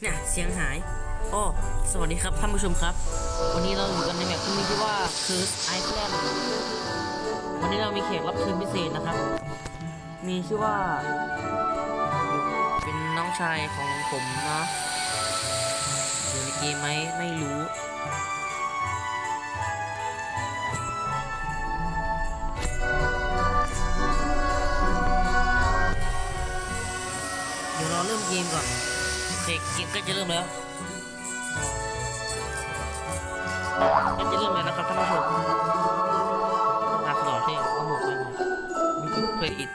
เนี่ยเสียงหายโอ้สวัสดีครับท่านผู้ชมครับ วันนี้เราอยู่กันในแมปที่มีชื่อว่า Curse Island วันนี้เรามีแขกรับเชิญพิเศษนะครับ มีชื่อว่า เป็นน้องชายของผมเนาะอยู่ในเกมไหมไม่รู้เดี๋ยวเราเริ่มเกมก่อน เคเกมก็จะเริ่มแล้วก็จะเริ่มแล้วนะครับท่านผู้ชมนาสลอดเท่ต้องบอกเลยมีทุกเคยอิด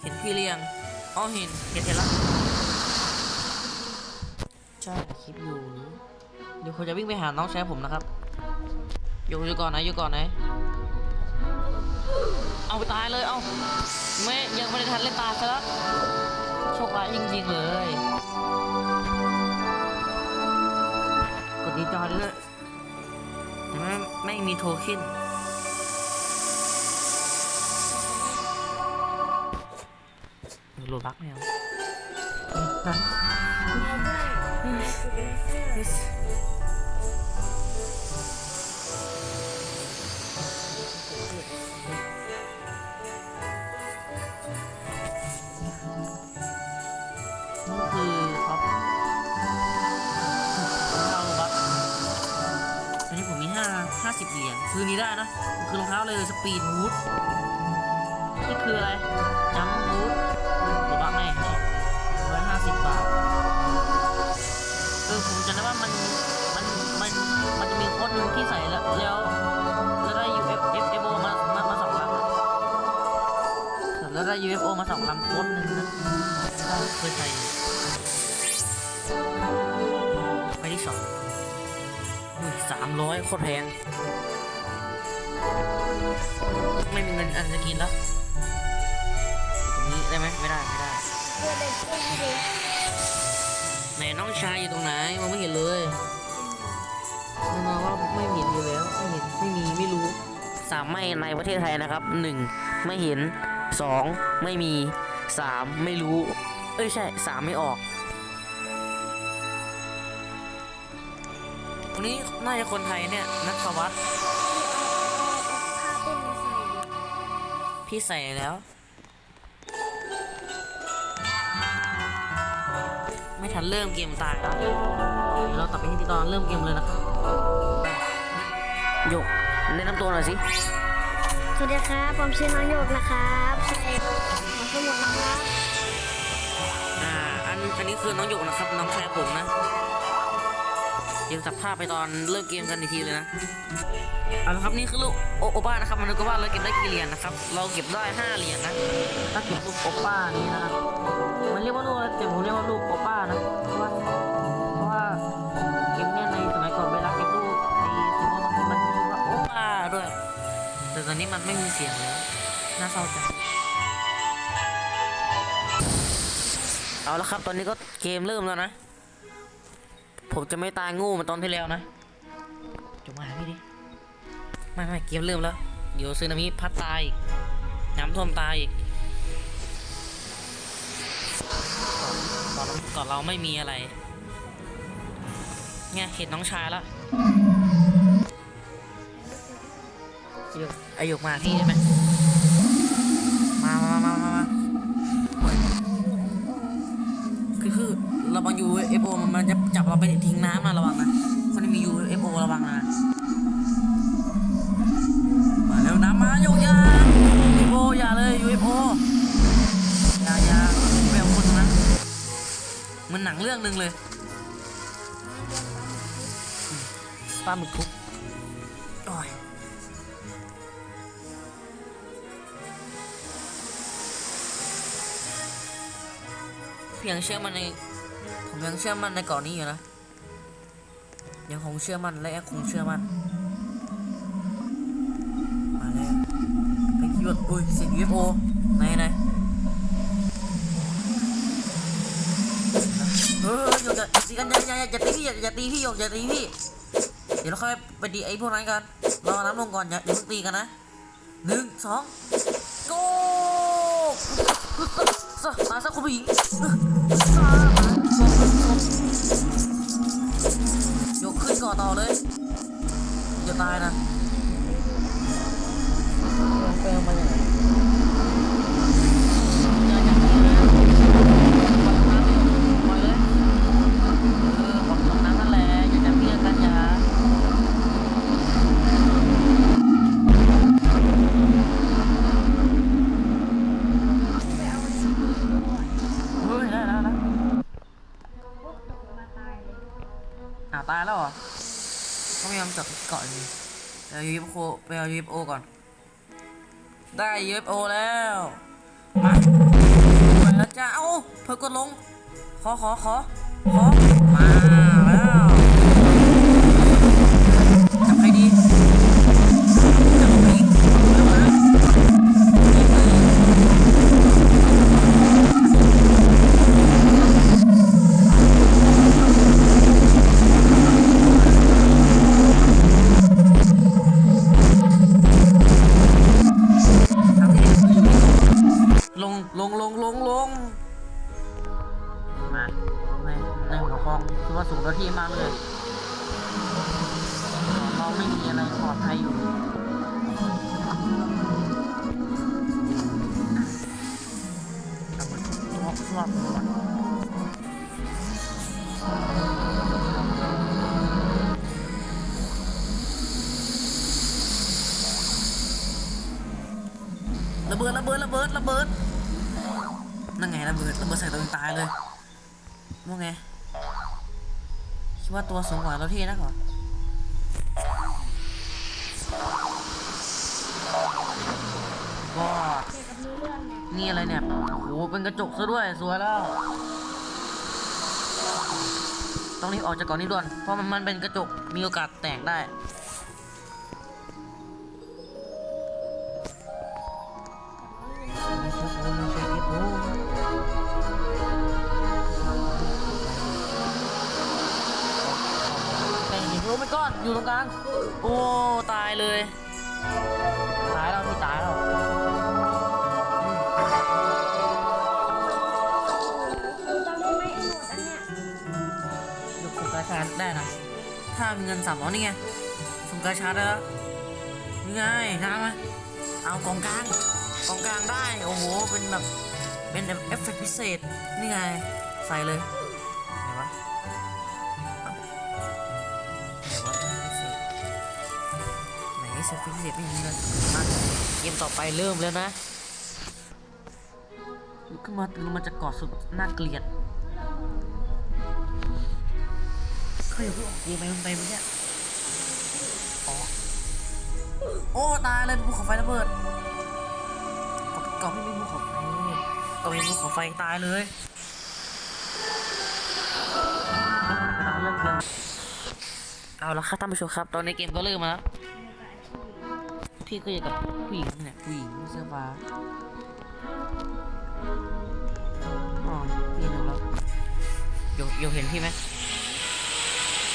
เห็นพี่เรียงอ๋อเห็นเห็นเห็นแล้วใช่คลิปอยู่นี้ เดี๋ยวผมจะวิ่งไปหาน้องชายผมนะครับอยู่อยู่ก่อนนะอยู่ก่อนนะเอาไปตายเลยเอาไม่ยังไม่ได้ทันเล่นตายซะแล้วโชคร้ายจริงๆเลยกดดีจอด้วยแต่ไม่ไม่มีโทเค็นโลบักไม่เอานั้น นี้ผมมีห้าห้าสิบเหรียญซื้อนี้ได้นะมันคือรองเท้าเลยสปีดบูทนี่คืออะไรจัมบูทตัวบัคแน่ร้อยห้าสิบบาทเออผมจำได้ว่ามันมันมันมันจะมีโค้ดหนึ่งที่ใส่แล้วแล้วแล้วได้ UF F F O มามามาสองลำแล้วได้ UFO มาสองลำโค้ดหนึ่งนะเคยใส่ สามร้อยโคตรแพงไม่มีเงินอันจะกินแล้วตรงนี้ได้ไหมไม่ได้ไม่ได้ไหนน้องชายอยู่ตรงไหนมองไม่เห็นเลยแน่นอนว่าไม่เห็นอยู่แล้วไม่เห็นไม่มีไม่รู้สามไม่ในประเทศไทยนะครับหนึ่งไม่เห็นสองไม่มีสามไม่รู้ เอ้ยใช่สามไม่ออก วันนี้น่าจะคนไทยเนี่ยนัทวัฒน์พี่ใส่แล้ว ไม่ทันเริ่มเกมตายแล้วเดี๋ยวเรากลับไปที่ตอนเริ่มเกมเลยนะครับโยกแนะนำตัวหน่อยสิสวัสดีครับผมชื่อน้องโยกนะครับใช่หมอสมุดนะครับอ่าอันอันนี้คือน้องโยกนะครับ น้องชายผมนะเดี๋ยวตัดภาพไปตอนเลิกเกมกันอีกทีเลยนะเอาละครับนี่คือลูกโอป้านะครับมันก็ว่าเราเก็บได้กี่เหรียญนะครับ เราเก็บได้ห้าเหรียญนะถ้าเก็บลูกโอป้านี้นะครับมันเรียกว่าลูกอะไรแต่ผมเรียกว่าลูกโอป้านะเพราะว่าเพราะว่าเกมเนี่ยในสมัยก่อนเวลาเก็บลูกในซิมบางทีมันมีว่าโอป้าด้วย แต่ตอนนี้มันไม่มีเสียงแล้วน่าเศร้าจังเอาละครับ ตอนนี้ก็เกมเริ่มแล้วนะ ผมจะไม่ตายงูเหมือนตอนที่แล้วนะจงมาหาพี่ดิไม่ไม่เกมเริ่มแล้ว เดี๋ยวซึนามิพัดตายอีกน้ำท่วมตายอีกตอนตอนเราไม่มีอะไรเนี่ยเห็นน้องชายแล้วหยกไอหยกมาพี่ใช่ไหมมามามามามาคือคือ ระวังยูเอฟโอมันมันจะจับเราไปทิ้งน้ำนะระวังนะคนที่มียูเอฟโอระวังนะมาเร็วน้ำมาโยกยาเอฟโอย่าเลยยูเอฟโออย่าอย่าไม่เอาคนนะเหมันหนังเรื่องหนึ่งเลยปลาหมึกทุกโอ้ยเพียงเชื่อมันใน ผมยังเชื่อมั่นในเก่อนนี้อยู่นะ ยังคงเชื่อมั่นและยังคงเชื่อมั่น มาแล้วไปคิดว่าอุ้ยเสียง UFO ไหนไหนเอออย่าอย่าตีกันอย่าอย่าอย่าตีพี่อย่าอย่าตีพี่หยกอย่าตีพี่ เดี๋ยวเราค่อยไปดีไอ้พวกนั้นกันรอน้ำลงก่อนอย่าอย่าเพิ่งตีกันนะหนึ่งสองโก้สตาร์สักคุณผู้หญิง ยกขึ้นก่อนต่อเลยอย่าตายนะ กาะอยู่ไปเอายูเอฟโอไปเอายูเอฟโอก่อน ได้ยูเอฟโอแล้ว มาไปแล้วจ้าเอ้าเพิ่งกดลง ขอขอขอขอ ระเบิดระเบิดระเบิดระเบิดนั่นไงระเบิดระเบิดใส่ตัวเองตายเลยว่าไงคิดว่าตัวสูงกว่าเราที่นะก่อนก็ นี่อะไรเนี่ย โอ้โห เป็นกระจกซะด้วย สวยแล้ว ต้องรีบออกจากก่อนนี้ด่วน เพราะมันมันเป็นกระจก มีโอกาสแตกได้ไม่ใช่กูไม่ใช่ที่กูแต่จริงรู้ไหมก้อน อยู่ตรงกลาง โอ้ ตายเลย ถ้ามีเงินสามร้อยนี่ไงสุ่มกาชาได้แล้วนี่ไงน้ำไหมเอากองกลางกองกลางได้ โอ้โห เป็นแบบ เป็นเอฟเฟกต์พิเศษ นี่ไง ใส่เลยไหนวะไหนวะไหนเอฟเฟกต์พิเศษไม่มีเลยมาเกมต่อไปเริ่มแล้วนะลุกขึ้นมาตื่นมาจากเกาะสุดน่าเกลียด เขาอยู่าเพิ่งออกเกมไปมันไปมื่อกี้อ๋อโอ้ตายเลยภูเขาไฟระเบิดกาะไม่มีภูเขาไฟกาะไม่มีภูเขาไฟตายเลยเริ่มเกมเอาละครับท่านผู้ชมครับ ตอนนี้เกมก็เริ่มมาแล้วพี่ก็อยู่กับผู้หญิงเนี่ยผู้หญิงเสื้อฟ้าอ๋อพี่หนึ่งแล้วโยโยเห็นพี่ไหม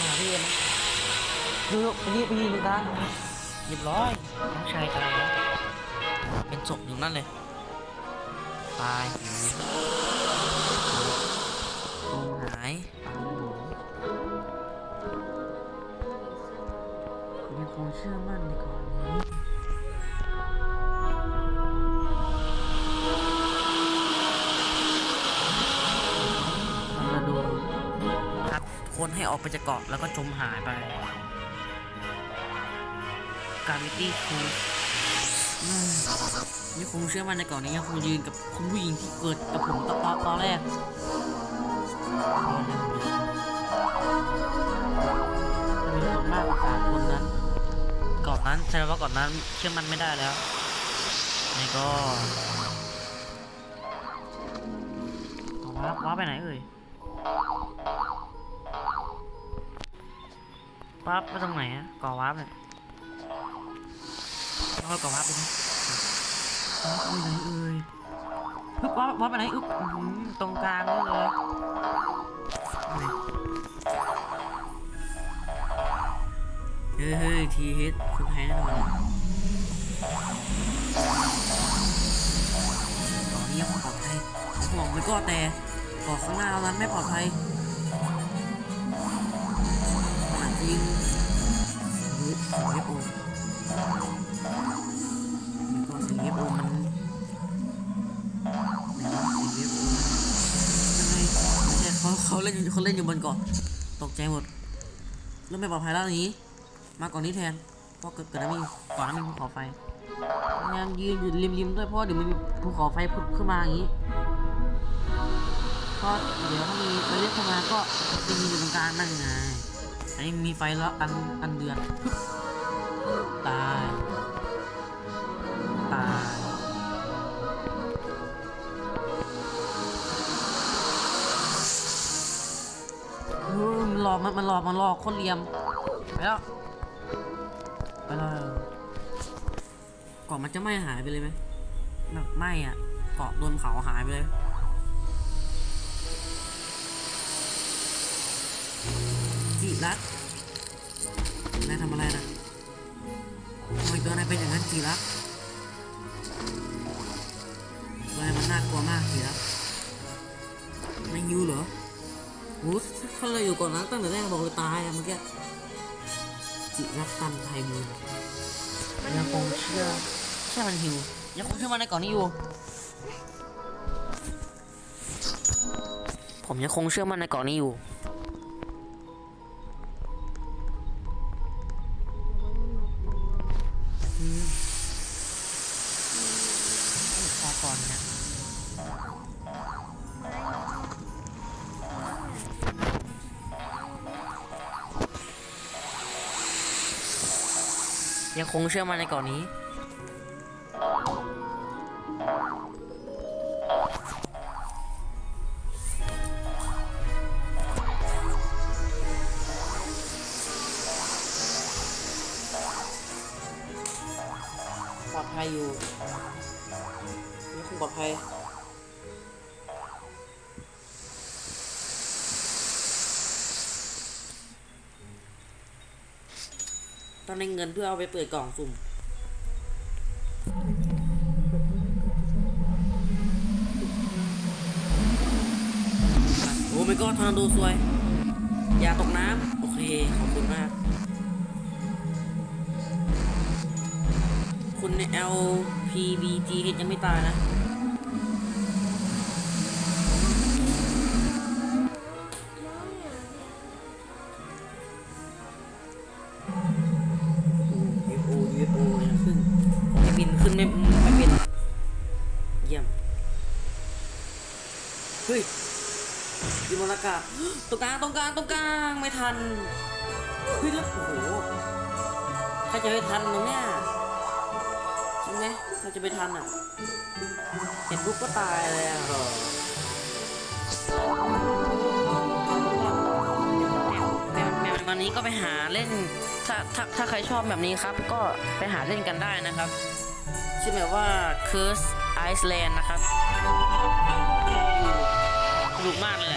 มาพี่นะดูพี่พี่ดูกันเรียบร้อยน้องชายตายแล้วเป็นศพอยู่นั่นเลยตายตรงหายตายหนูยังคงเชื่อมั่นในก่อน ให้ออกไปจากเกาะแล้วก็จมหายไปการวิตี้คูนี่คงเชื่อมันในเก่อนนี้ยังคงยืนกับคุณผู้หญิงที่เกิดกับผมตอนตอนแรกมีส่วนมากกว่าสามคนนั้นก่อนนั้นแสดงว่าก่อนนั้นเชื่อมันไม่ได้แล้วนี่ก็ว้าว้าไปไหนเอ่ย ว้าไปตรงไหนอะก่อว้าเนี่ยค่อยๆก่อว้าไปนะว้าไปไหนเอ่ยฮึบว้าว้าไปไหนอึ๊บตรงกลางนี่เลยเฮ้ยเฮ้ยทีเฮดคนไทยแน่นอนตอนนี้ยังปลอดภัยห่วงไปก็แต่กาะข้างหน้าเรานั้นไม่ปลอดภัยมันอาจจะยิง เสียงเอฟโอมันก็เสียงเอฟโอมันไหนวะเสียงเอฟโอยังไงไม่ใช่เขาเขาเล่นเขาเล่นอยู่บนเกาะตกใจหมดเริ่มไม่ปลอดภัยแล้วนี้ มาก่อนนี้แทนเพราะเกิดเกิดอะไรมีก่อนหน้ามีภูเขาไฟพยายามยืนอยู่ริมๆด้วยเพราะว่าเดี๋ยวมันมีภูเขาไฟพุ่งขึ้นมาอย่างนี้ก็เดี๋ยวถ้ามีไปเรียกเข้ามาก็จะยืนอยู่ตรงกลางนั่นไงอันนี้มีไฟแล้วอันอันเดือน ตายตายเฮ้ยมันหลอก มันมันหลอก มันหลอกคนเหลี่ยม ไปแล้ว ไปแล้วเกาะมันจะไหม้หายไปเลยไหมแบบไหม้อะเกาะโดนเผาหายไปเลยจิรัตนายทำอะไรนะ ทำไมตัวนายเป็นอย่างนั้นจิรัตตัวนายมันน่ากลัวมากจิรัตนายยูเหรอโอ้ถ้าเราอยู่ก่อนนะตั้งแต่แรกบอกเลยตายอะเมื่อกี้จิรัตตันไทยมือยังคงเชื่อใช่มันหิวยังคงเชื่อมันในก่อนนี้อยู่ ผมยังคงเชื่อมั่นในเกาะนี้อยู่ ยังคงเชื่อมั่นในเกาะนี้ ต้องได้เงินเพื่อเอาไปเปิดกล่องสุ่มโอ้ไม่ก็ทอร์นาโดสวย อย่าตกน้ำ โอเค ขอบคุณมาก คุณใน LPBGH ยังไม่ตายนะ นอากาตรงกลางตรงกลางตรงกลางไม่ทันเฮ้ยแล้วโอ้โหใครจะไปทันตรงเนี้ยจริงไหมเราจะไปทันอะเห็นปุ๊บก็ตายเลยอะวันนี้ก็ไปหาเล่นถ้าถ้าถ้าใครชอบแบบนี้ครับ ก็ไปหาเล่นกันได้นะครับชื่อแบบว่า Curse Iceland นะครับสนุกมากเลย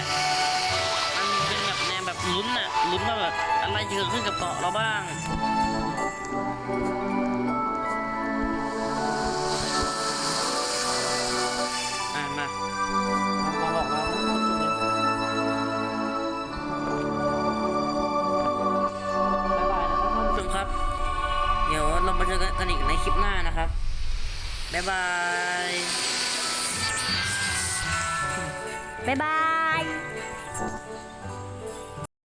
ลุ้นอะลุ้นว่าแบบอะไรจะเกิดขึ้นกับเกาะเราบ้างอ่ามามาบอกเราบ๊ายบายนะครับท่านผู้ชมครับเดี๋ยวเรามาเจอกันอีกในคลิปหน้านะครับ บ๊ายบาย